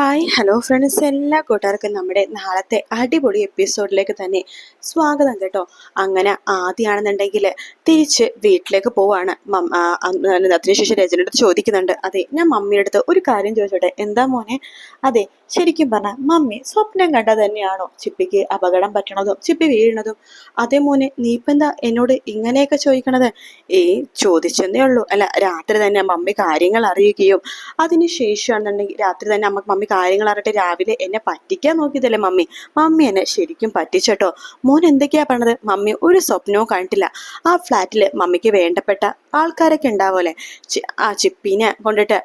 Hi hello friends. എല്ലാ കൂട്ടുകാർക്കും നമ്മുടെ നാളത്തെ അടിപൊളി എപ്പിസോഡിലേക്ക് തന്നെ സ്വാഗതം കേട്ടോ. അങ്ങനെ ആദ്യമാണെന്നുണ്ടെങ്കിൽ തിരിച്ച് വീട്ടിലേക്ക് പോവാണ്. അതിനുശേഷം രചനയുടെ അടുത്ത് ചോദിക്കുന്നുണ്ട്. അതെ ഞാൻ മമ്മിയുടെ അടുത്ത് ഒരു കാര്യം ചോദിച്ചോട്ടെ? എന്താ മോനെ? അതെ ശരിക്കും പറഞ്ഞാൽ മമ്മി സ്വപ്നം കണ്ട തന്നെയാണോ? ചിപ്പിക്ക് അപകടം പറ്റണതും ചിപ്പി വീഴണതും അതേ മോനെ നീ ഇപ്പം എന്താ എന്നോട് ഇങ്ങനെയൊക്കെ ചോദിക്കണത്? ഏ ചോദിച്ചെന്നേ ഉള്ളൂ. അല്ല രാത്രി തന്നെ മമ്മി കാര്യങ്ങൾ അറിയുകയും അതിനുശേഷമാണെന്നുണ്ടെങ്കിൽ രാത്രി തന്നെ അമ്മ മമ്മി കാര്യങ്ങൾ അറിഞ്ഞിട്ട് രാവിലെ എന്നെ പറ്റിക്കാൻ നോക്കിയതല്ലേ മമ്മി? മമ്മി എന്നെ ശരിക്കും പറ്റിച്ചട്ടോ. മോൻ എന്തൊക്കെയാ പറഞ്ഞത്? മമ്മി ഒരു സ്വപ്നവും കണ്ടിട്ടില്ല. ആ ഫ്ലാറ്റിൽ മമ്മിക്ക് വേണ്ടപ്പെട്ട ആൾക്കാരൊക്കെ ഉണ്ടാവുമല്ലേ? ആ ചിപ്പിനെ കൊണ്ടിട്ട്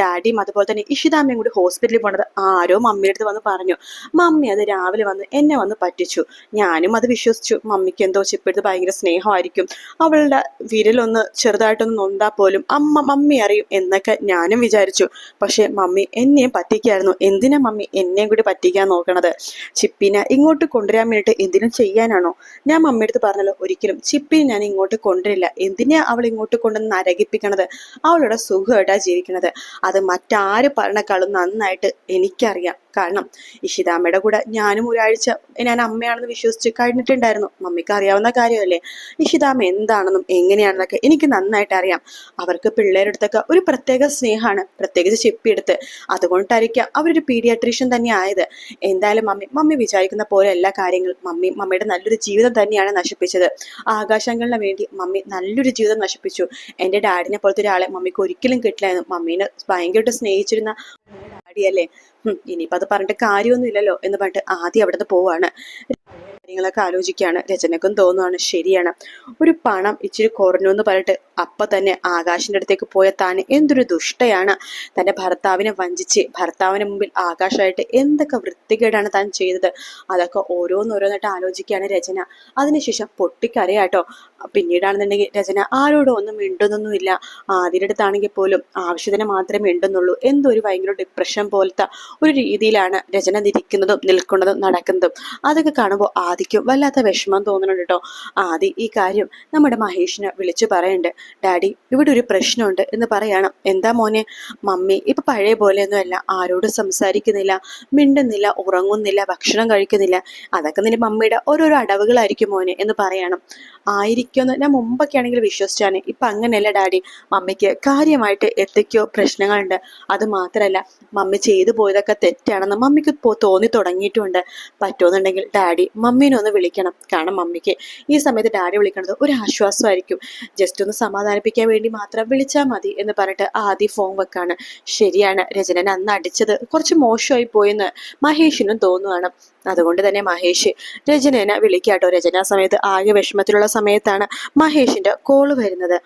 ഡാഡിയും അതുപോലെ തന്നെ ഇഷിതാമ്മയും കൂടി ഹോസ്പിറ്റലിൽ പോണത് ആരോ മമ്മിയുടെ അടുത്ത് വന്ന് പറഞ്ഞു. മമ്മി അത് രാവിലെ വന്ന് എന്നെ വന്ന് പറ്റിച്ചു. ഞാനും അത് വിശ്വസിച്ചു. മമ്മിക്ക് എന്തോ ചിപ്പെടുത്ത് ഭയങ്കര സ്നേഹമായിരിക്കും. അവളുടെ വിരലൊന്ന് ചെറുതായിട്ടൊന്ന് നൊന്താ പോലും അമ്മ മമ്മി അറിയും എന്നൊക്കെ ഞാനും വിചാരിച്ചു. പക്ഷെ മമ്മി എന്നെയും പറ്റിക്കായിരുന്നു. എന്തിനാ മമ്മി എന്നെയും കൂടി പറ്റിക്കാൻ നോക്കണത്? ചിപ്പിനെ ഇങ്ങോട്ട് കൊണ്ടുവരാൻ വേണ്ടിയിട്ട് എന്തിനും ചെയ്യാനാണോ? ഞാൻ മമ്മിയുടെ പറഞ്ഞല്ലോ ഒരിക്കലും ചിപ്പിനെ ഞാൻ ഇങ്ങോട്ട് കൊണ്ടുവരില്ല. എന്തിനാ അവൾ ഇങ്ങോട്ട് കൊണ്ടുവന്ന് നരകിപ്പിക്കണത്? അവളുടെ സുഖമായിട്ടാ ജീവിക്കണത്. അത് മറ്റാര് പറഞ്ഞേക്കാളും നന്നായിട്ട് എനിക്കറിയാം. കാരണം ഇഷിതാമ്മയുടെ കൂടെ ഞാനും ഒരാഴ്ച ഞാൻ അമ്മയാണെന്ന് വിശ്വസിച്ച് കഴിഞ്ഞിട്ടുണ്ടായിരുന്നു. മമ്മിക്ക് അറിയാവുന്ന കാര്യമല്ലേ? ഇഷിതാമ്മ എന്താണെന്നും എങ്ങനെയാണെന്നൊക്കെ എനിക്ക് നന്നായിട്ട് അറിയാം. അവർക്ക് പിള്ളേരുടെ അടുത്തൊക്കെ ഒരു പ്രത്യേക സ്നേഹമാണ്. പ്രത്യേകിച്ച് ചെപ്പിയെടുത്ത് അതുകൊണ്ടായിരിക്കാം അവരൊരു പീഡിയാട്രീഷ്യൻ തന്നെ ആയത്. എന്തായാലും മമ്മി മമ്മി വിചാരിക്കുന്ന പോലെ എല്ലാ കാര്യങ്ങളും മമ്മി മമ്മിയുടെ നല്ലൊരു ജീവിതം തന്നെയാണ് നശിപ്പിച്ചത്. ആകാശങ്ങളിന് വേണ്ടി മമ്മി നല്ലൊരു ജീവിതം നശിപ്പിച്ചു. എന്റെ ഡാഡിനെ പോലത്തെ ഒരാളെ മമ്മിക്ക് ഒരിക്കലും കിട്ടില്ലായിരുന്നു. മമ്മീനെ ഭയങ്കരമായിട്ട് സ്നേഹിച്ചിരുന്ന ഡാഡിയല്ലേ ഹും, ഇനിയിപ്പോ അത് പറഞ്ഞിട്ട് കാര്യമൊന്നുമില്ലല്ലോ എന്ന് പറഞ്ഞിട്ട് ആദ്യം അവിടുന്ന് പോവാണ്. കാര്യങ്ങളൊക്കെ ആലോചിക്കുകയാണ്. രചനക്കും തോന്നുവാണ് ശരിയാണ്. ഒരു പണം ഇച്ചിരി കുറഞ്ഞു എന്ന് പറഞ്ഞിട്ട് അപ്പൊ തന്നെ ആകാശിന്റെ അടുത്തേക്ക് പോയ താൻ എന്തൊരു ദുഷ്ടയാണ്. തന്റെ ഭർത്താവിനെ വഞ്ചിച്ച് ഭർത്താവിന് മുമ്പിൽ ആകാശമായിട്ട് എന്തൊക്കെ വൃത്തികേടാണ് താൻ ചെയ്തത്. അതൊക്കെ ഓരോന്നോരോന്നായിട്ട് ആലോചിക്കുകയാണ് രചന. അതിനുശേഷം പൊട്ടിക്കരയാട്ടോ. പിന്നീടാണെന്നുണ്ടെങ്കിൽ രചന ആരോടും ഒന്നും മിണ്ടുന്നൊന്നുമില്ല. ആദ്യയുടെ അടുത്താണെങ്കിൽ പോലും ആവശ്യത്തിന് മാത്രമേ മിണ്ടുന്നുള്ളൂ. എന്തൊരു ഭയങ്കര ഡിപ്രഷൻ പോലത്തെ ഒരു രീതിയിലാണ് രചന നിരിക്കുന്നതും നിൽക്കുന്നതും നടക്കുന്നതും. അതൊക്കെ കാണുമ്പോൾ ആദിക്കും വല്ലാത്ത വിഷമം തോന്നുന്നുണ്ട് കേട്ടോ. ആദി ഈ കാര്യം നമ്മുടെ മഹേഷിനെ വിളിച്ചു പറയുന്നുണ്ട് ഡാഡി ഇവിടെ ഒരു പ്രശ്നമുണ്ട് എന്ന് പറയണം. എന്താ മോനെ? മമ്മി ഇപ്പൊ പഴയ പോലെയൊന്നുമല്ല. ആരോടും സംസാരിക്കുന്നില്ല മിണ്ടുന്നില്ല ഉറങ്ങുന്നില്ല ഭക്ഷണം കഴിക്കുന്നില്ല. അതൊക്കെ നിന്റെ മമ്മിയുടെ ഓരോരോ അടവുകളായിരിക്കും മോനെ എന്ന് പറയണം. ആയിരിക്കുമെന്ന് ഞാൻ മുമ്പൊക്കെ ആണെങ്കിൽ വിശ്വസിച്ചാണ്. ഇപ്പൊ അങ്ങനെയല്ല ഡാഡി. മമ്മിക്ക് കാര്യമായിട്ട് എന്തൊക്കെയോ പ്രശ്നങ്ങളുണ്ട്. അത് മാത്രമല്ല മമ്മി ചെയ്തു പോയതൊക്കെ തെറ്റാണെന്ന് മമ്മിക്ക് തോന്നി തുടങ്ങിയിട്ടുണ്ട്. പറ്റുമെന്നുണ്ടെങ്കിൽ ഡാഡി മമ്മീനെ ഒന്ന് വിളിക്കണം. കാരണം മമ്മിക്ക് ഈ സമയത്ത് ഡാഡി വിളിക്കണത് ഒരു ആശ്വാസമായിരിക്കും. ജസ്റ്റ് ഒന്ന് സമാധാനിപ്പിക്കാൻ വേണ്ടി മാത്രം വിളിച്ചാൽ മതി എന്ന് പറഞ്ഞിട്ട് ആദ്യ ഫോൺ വെക്കാണ്. ശരിയാണ് രചനൻ അന്ന് അടിച്ചത് കുറച്ച് മോശമായി പോയെന്ന് മഹേഷിനും തോന്നുവാണ്. അതുകൊണ്ട് തന്നെ മഹേഷ് രചനനെ വിളിക്കാട്ടോ. രചന സമയത്ത് ആകെ വിഷമത്തിലുള്ള സമയത്താണ് മഹേഷിന്റെ കോൾ വരുന്നത്.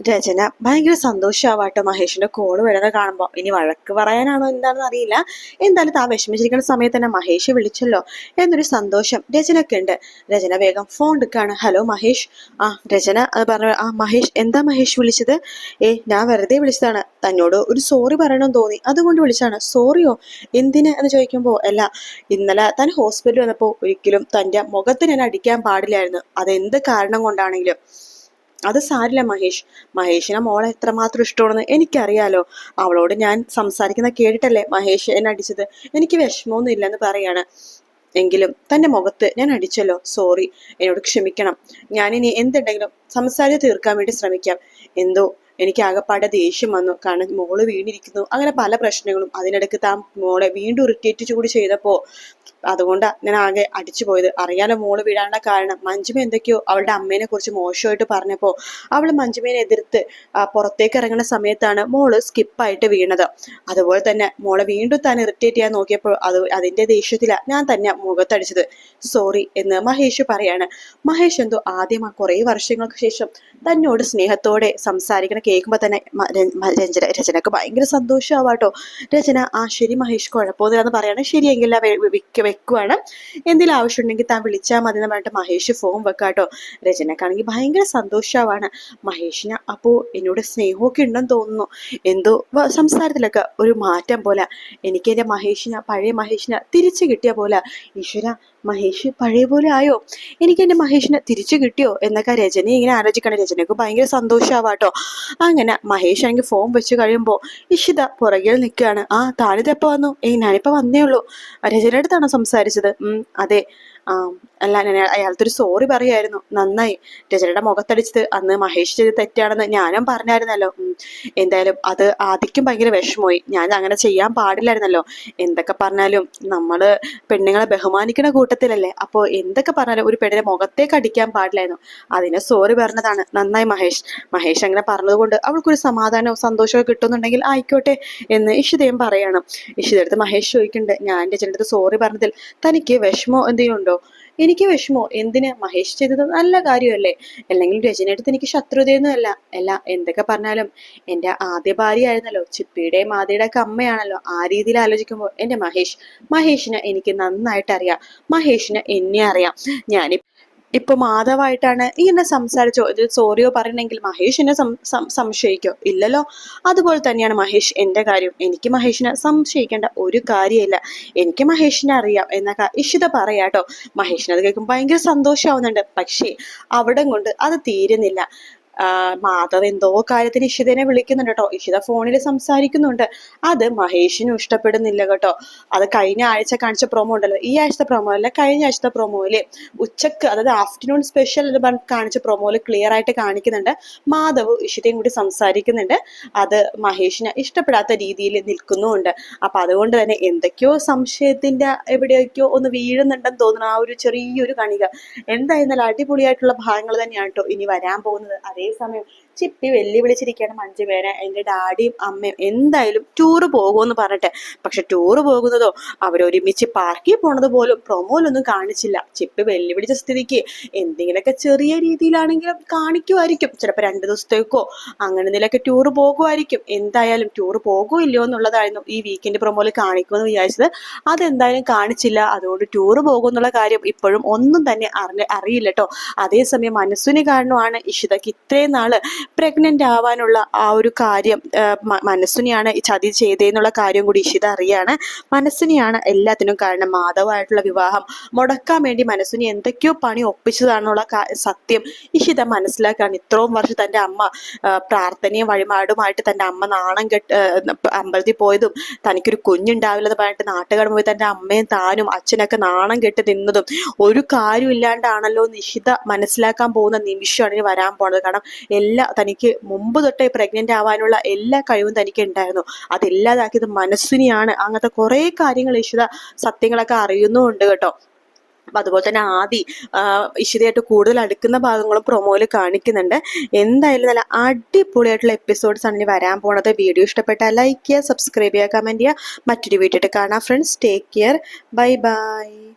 രചന. ഭയങ്കര സന്തോഷമാവാട്ടോ മഹേഷിന്റെ കോൾ വരുന്നത് കാണുമ്പോൾ ഇനി വഴക്ക് പറയാനാണോ എന്താണെന്ന് അറിയില്ല. എന്തായാലും താൻ വിഷമിച്ചിരിക്കുന്ന സമയത്ത് തന്നെ മഹേഷ് വിളിച്ചല്ലോ. എന്നൊരു സന്തോഷം. രചനക്ക് ഉണ്ട്. രചന വേഗം ഫോൺ എടുക്കാണ്. ഹലോ മഹേഷ്. ആ രചന അത് പറഞ്ഞു ആ മഹേഷ് എന്താ മഹേഷ് വിളിച്ചത്? ഏ ഞാൻ വെറുതെ വിളിച്ചതാണ്. തന്നോട് ഒരു സോറി പറയണമെന്ന് തോന്നി. അതുകൊണ്ട് വിളിച്ചാണ് സോറിയോ എന്തിന്? എന്ന് ചോദിക്കുമ്പോൾ അല്ല ഇന്നലെ താൻ ഹോസ്പിറ്റലിൽ വന്നപ്പോൾ ഒരിക്കലും തന്റെ മുഖത്തിന് ഞാൻ അടിക്കാൻ പാടില്ലായിരുന്നു. അതെന്ത് കാരണം കൊണ്ടാണെങ്കിലും. അത് സാരില്ല മഹേഷ്. മഹേഷിനെ മോളെ എത്രമാത്രം ഇഷ്ടമാണെന്ന് എനിക്കറിയാലോ. അവളോട് ഞാൻ സംസാരിക്കുന്ന കേട്ടിട്ടല്ലേ മഹേഷ് എന്നെ അടിച്ചത്? എനിക്ക് വിഷമമൊന്നും ഇല്ലെന്ന് പറയാണ്. എങ്കിലും തന്റെ മുഖത്ത് ഞാൻ അടിച്ചല്ലോ. സോറി എന്നോട് ക്ഷമിക്കണം. ഞാനിനി എന്തുണ്ടെങ്കിലും സംസാരിച്ച് തീർക്കാൻ വേണ്ടി ശ്രമിക്കാം. എന്തോ എനിക്ക് ആകെപ്പാടെ ദേഷ്യം വന്നു. കാരണം മോൾ വീണിരിക്കുന്നു. അങ്ങനെ പല പ്രശ്നങ്ങളും. അതിനിടയ്ക്ക് താൻ മോളെ വീണ്ടും ഇറിറ്റേറ്റ് കൂടി ചെയ്തപ്പോ അതുകൊണ്ടാ ഞാൻ ആകെ അടിച്ചു പോയത്. അറിയാലോ മോൾ വീഴാനുള്ള കാരണം. മഞ്ജുമ എന്തൊക്കെയോ അവളുടെ അമ്മേനെ കുറിച്ച് മോശമായിട്ട് പറഞ്ഞപ്പോ അവൾ മഞ്ജുമേനെ എതിർത്ത് പുറത്തേക്ക് ഇറങ്ങുന്ന സമയത്താണ് മോൾ സ്കിപ്പായിട്ട് വീണത്. അതുപോലെ തന്നെ മോളെ വീണ്ടും താൻ ഇറിറ്റേറ്റ് ചെയ്യാൻ നോക്കിയപ്പോൾ അത് അതിന്റെ ദേഷ്യത്തില ഞാൻ തന്നെ മുഖത്തടിച്ചത്. സോറി എന്ന് മഹേഷ് പറയാണ്. മഹേഷ് എന്തോ ആദ്യം ആ കുറേ വർഷങ്ങൾക്ക് ശേഷം തന്നോട് സ്നേഹത്തോടെ സംസാരിക്കണ കേൾക്കുമ്പോൾ തന്നെ രഞ്ജന രചനക്ക് ഭയങ്കര സന്തോഷമാവാം കേട്ടോ രചന ആ ശരി മഹേഷ് കുഴപ്പമൊന്നുമില്ലെന്ന് പറയാണ്. ശരിയെങ്കിൽ വെക്ക് വെക്കുവാണ്. എന്തെങ്കിലും ആവശ്യമുണ്ടെങ്കിൽ താൻ വിളിച്ചാൽ മതി എന്ന് പറഞ്ഞിട്ട് മഹേഷ് ഫോൺ വെക്കാട്ടോ. രചനക്കാണെങ്കിൽ ഭയങ്കര സന്തോഷമാവാണ് മഹേഷിന് അപ്പോൾ എന്നോട് സ്നേഹമൊക്കെ ഉണ്ടെന്ന് തോന്നുന്നു. എന്തോ സംസാരത്തിലൊക്കെ ഒരു മാറ്റം പോലെ. എനിക്ക് എന്റെ മഹേഷിനെ പഴയ മഹേഷിനെ തിരിച്ചു കിട്ടിയ പോലെ. ഈശ്വര മഹേഷ് പഴയ പോലെ ആയോ? എനിക്ക് എന്റെ മഹേഷിനെ തിരിച്ചു കിട്ടിയോ? എന്നൊക്കെ രചന ഇങ്ങനെ ആലോചിക്കണം. രചനക്ക് ഭയങ്കര സന്തോഷമാവാട്ടോ അങ്ങനെ മഹേഷ് ആണെങ്കിൽ ഫോൺ വെച്ച് കഴിയുമ്പോൾ ഇഷിത പുറകിൽ നിൽക്കുകയാണ്. ആ താനിതെപ്പോ വന്നു? ഏയ് ഞാനിപ്പോൾ വന്നേ ഉള്ളൂ. രചനയുടെ അടുത്താണോ സംസാരിച്ചത്. അതെ. അല്ല ഞാൻ അയാളത്തൊരു സോറി പറയായിരുന്നു. നന്നായി. രചനയുടെ മുഖത്തടിച്ചത് അന്ന് മഹേഷ് ചെയ്ത് തെറ്റാണെന്ന് ഞാനും പറഞ്ഞായിരുന്നല്ലോ. എന്തായാലും അത് ആദിക്കും ഭയങ്കര വിഷമമായി. ഞാൻ അങ്ങനെ ചെയ്യാൻ പാടില്ലായിരുന്നല്ലോ. എന്തൊക്കെ പറഞ്ഞാലും നമ്മൾ പെണ്ണുങ്ങളെ ബഹുമാനിക്കുന്ന കൂട്ടത്തിലല്ലേ? അപ്പോൾ എന്തൊക്കെ പറഞ്ഞാലും ഒരു പെണ്ണിനെ മുഖത്തേക്ക് അടിക്കാൻ പാടില്ലായിരുന്നു. അതിനെ സോറി പറഞ്ഞതാണ്. നന്നായി മഹേഷ്. മഹേഷ് അങ്ങനെ പറഞ്ഞതുകൊണ്ട് അവൾക്കൊരു സമാധാനവും സന്തോഷവും കിട്ടുന്നുണ്ടെങ്കിൽ ആയിക്കോട്ടെ എന്ന് ഇഷിതയും പറയണം. ഇഷിതടുത്ത് മഹേഷ് ചോദിക്കുന്നുണ്ട് ഞാൻ എന്റെ അടുത്ത് സോറി പറഞ്ഞതിൽ തനിക്ക് വിഷമോ എന്തെങ്കിലും ഉണ്ടോ? എനിക്ക് വിഷമോ? എന്തിന്? മഹേഷ് ചെയ്തത് നല്ല കാര്യമല്ലേ? അല്ലെങ്കിൽ രചനയെടുത്ത് എനിക്ക് ശത്രുതയൊന്നും അല്ല. അല്ല എന്തൊക്കെ പറഞ്ഞാലും എന്റെ ആദ്യ ഭാര്യയായിരുന്നല്ലോ ചിപ്പിയുടെ മാതയുടെ ഒക്കെ അമ്മയാണല്ലോ. ആ രീതിയിൽ ആലോചിക്കുമ്പോൾ എന്റെ മഹേഷ് മഹേഷിനെ എനിക്ക് നന്നായിട്ട് അറിയാം. മഹേഷിന് എന്നെ അറിയാം. ഞാനി ഇപ്പൊ മാധവായിട്ടാണ് ഈ എന്നെ സംസാരിച്ചോ? ഇതിൽ സോറിയോ പറയണമെങ്കിൽ മഹേഷ് എന്നെ സംശയിക്കോ? ഇല്ലല്ലോ. അതുപോലെ തന്നെയാണ് മഹേഷ് എന്റെ കാര്യം. എനിക്ക് മഹേഷിനെ സംശയിക്കേണ്ട ഒരു കാര്യമില്ല. എനിക്ക് മഹേഷിനെ അറിയാം എന്നൊക്കെ ഇഷിത പറയാട്ടോ മഹേഷിനെ അത് കേൾക്കുമ്പോൾ ഭയങ്കര സന്തോഷമാവുന്നുണ്ട് പക്ഷേ അവിടം കൊണ്ട് അത് തീരുന്നില്ല. മാധവ് എന്തോ കാര്യത്തിന് ഇഷിതനെ വിളിക്കുന്നുണ്ട് കേട്ടോ. ഇഷിത ഫോണിൽ സംസാരിക്കുന്നുണ്ട്. അത് മഹേഷിനും ഇഷ്ടപ്പെടുന്നില്ല കേട്ടോ. അത് കഴിഞ്ഞ ആഴ്ച കാണിച്ച പ്രൊമോ ഉണ്ടല്ലോ. ഈ ആഴ്ചത്തെ പ്രൊമോ അല്ല കഴിഞ്ഞ ആഴ്ചത്തെ പ്രൊമോയിൽ ഉച്ചയ്ക്ക് അതായത് ആഫ്റ്റർനൂൺ സ്പെഷ്യൽ എന്ന് കാണിച്ച പ്രൊമോയിൽ ക്ലിയർ ആയിട്ട് കാണിക്കുന്നുണ്ട്. മാധവ് ഇഷിതയും കൂടി സംസാരിക്കുന്നുണ്ട്. അത് മഹേഷിന് ഇഷ്ടപ്പെടാത്ത രീതിയിൽ നിൽക്കുന്നുമുണ്ട്. അപ്പൊ അതുകൊണ്ട് തന്നെ എന്തൊക്കെയോ സംശയത്തിന്റെ എവിടെയൊക്കെയോ ഒന്ന് വീഴുന്നുണ്ടെന്ന് തോന്നുന്നു. ആ ഒരു ചെറിയൊരു കണിക. എന്തായിരുന്നാലും അടിപൊളിയായിട്ടുള്ള ഭാഗങ്ങൾ തന്നെയാണ് കേട്ടോ ഇനി വരാൻ പോകുന്നത്. അതേസമയം ചിപ്പി വെല്ലുവിളിച്ചിരിക്കുകയാണ് മഞ്ജുവേനെ എന്റെ ഡാഡിയും അമ്മയും. എന്തായാലും ടൂറ് പോകുമെന്ന് പറഞ്ഞിട്ട്. പക്ഷെ ടൂറ് പോകുന്നതോ അവരൊരുമിച്ച് പാർക്കിൽ പോണത് പോലും പ്രൊമോയിലൊന്നും കാണിച്ചില്ല. ചിപ്പി വെല്ലുവിളിച്ച സ്ഥിതിക്ക് എന്തെങ്കിലുമൊക്കെ ചെറിയ രീതിയിലാണെങ്കിലും കാണിക്കുമായിരിക്കും. ചിലപ്പോൾ രണ്ട് ദിവസത്തേക്കോ അങ്ങനെ എന്തെങ്കിലുമൊക്കെ ടൂറ് പോകുമായിരിക്കും. എന്തായാലും ടൂറ് പോകുമോ ഇല്ലയോ എന്നുള്ളതായിരുന്നു ഈ വീക്കെൻഡ് പ്രൊമോയിൽ കാണിക്കുമെന്ന് വിചാരിച്ചത്. അതെന്തായാലും കാണിച്ചില്ല. അതുകൊണ്ട് ടൂറ് പോകും എന്നുള്ള കാര്യം ഇപ്പോഴും ഒന്നും തന്നെ അറിഞ്ഞ അറിയില്ല കേട്ടോ. അതേസമയം മനസ്സിന് കാരണമാണ് ഇഷിതയ്ക്ക് ഇത്രയും നാൾ പ്രഗ്നന്റ് ആവാനുള്ള ആ ഒരു കാര്യം മനസ്സിനെയാണ് ചതി ചെയ്തതെന്നുള്ള കാര്യം കൂടി ഇഷിത അറിയാണ്. മനസ്സിനെയാണ് എല്ലാത്തിനും കാരണം. മാധവായിട്ടുള്ള വിവാഹം മുടക്കാൻ വേണ്ടി മനസ്സിനെ എന്തൊക്കെയോ പണി ഒപ്പിച്ചതാണെന്നുള്ള സത്യം ഇഷിത മനസ്സിലാക്കാണ്. ഇത്രയും വർഷം തന്റെ അമ്മ പ്രാർത്ഥനയും വഴിപാടുമായിട്ട് തന്റെ അമ്മ നാണം കെട്ട് അമ്പലത്തിൽ പോയതും തനിക്കൊരു കുഞ്ഞുണ്ടാവില്ലെന്ന് പറഞ്ഞിട്ട് നാട്ടുകാർ പോയി തന്റെ അമ്മയും താനും അച്ഛനൊക്കെ നാണം കെട്ട് നിന്നതും ഒരു കാര്യമില്ലാണ്ടാണല്ലോ നിഷിത മനസ്സിലാക്കാൻ പോകുന്ന നിമിഷമാണ് ഇനി വരാൻ പോണത്. കാരണം എല്ലാ തനിക്ക് മുമ്പ് തൊട്ടേ പ്രഗ്നന്റ് ആവാനുള്ള എല്ലാ കഴിവും തനിക്ക് ഉണ്ടായിരുന്നു. അതില്ലാതാക്കിയത് മനസ്സിനെയാണ്. അങ്ങനത്തെ കുറേ കാര്യങ്ങൾ ഇഷിത സത്യങ്ങളൊക്കെ അറിയുന്നുമുണ്ട് കേട്ടോ. അതുപോലെ തന്നെ ആദി ഇഷിതയായിട്ട് കൂടുതൽ അടുക്കുന്ന ഭാഗങ്ങളും പ്രൊമോയിൽ കാണിക്കുന്നുണ്ട്. എന്തായാലും നല്ല അടിപൊളിയായിട്ടുള്ള എപ്പിസോഡ്സ് ആണ് ഇനി വരാൻ പോണത്. വീഡിയോ ഇഷ്ടപ്പെട്ടാൽ ലൈക്ക് ചെയ്യുക സബ്സ്ക്രൈബ് ചെയ്യുക കമന്റ് ചെയ്യുക. മറ്റൊരു വീഡിയോ കാണാം friends take care bye bye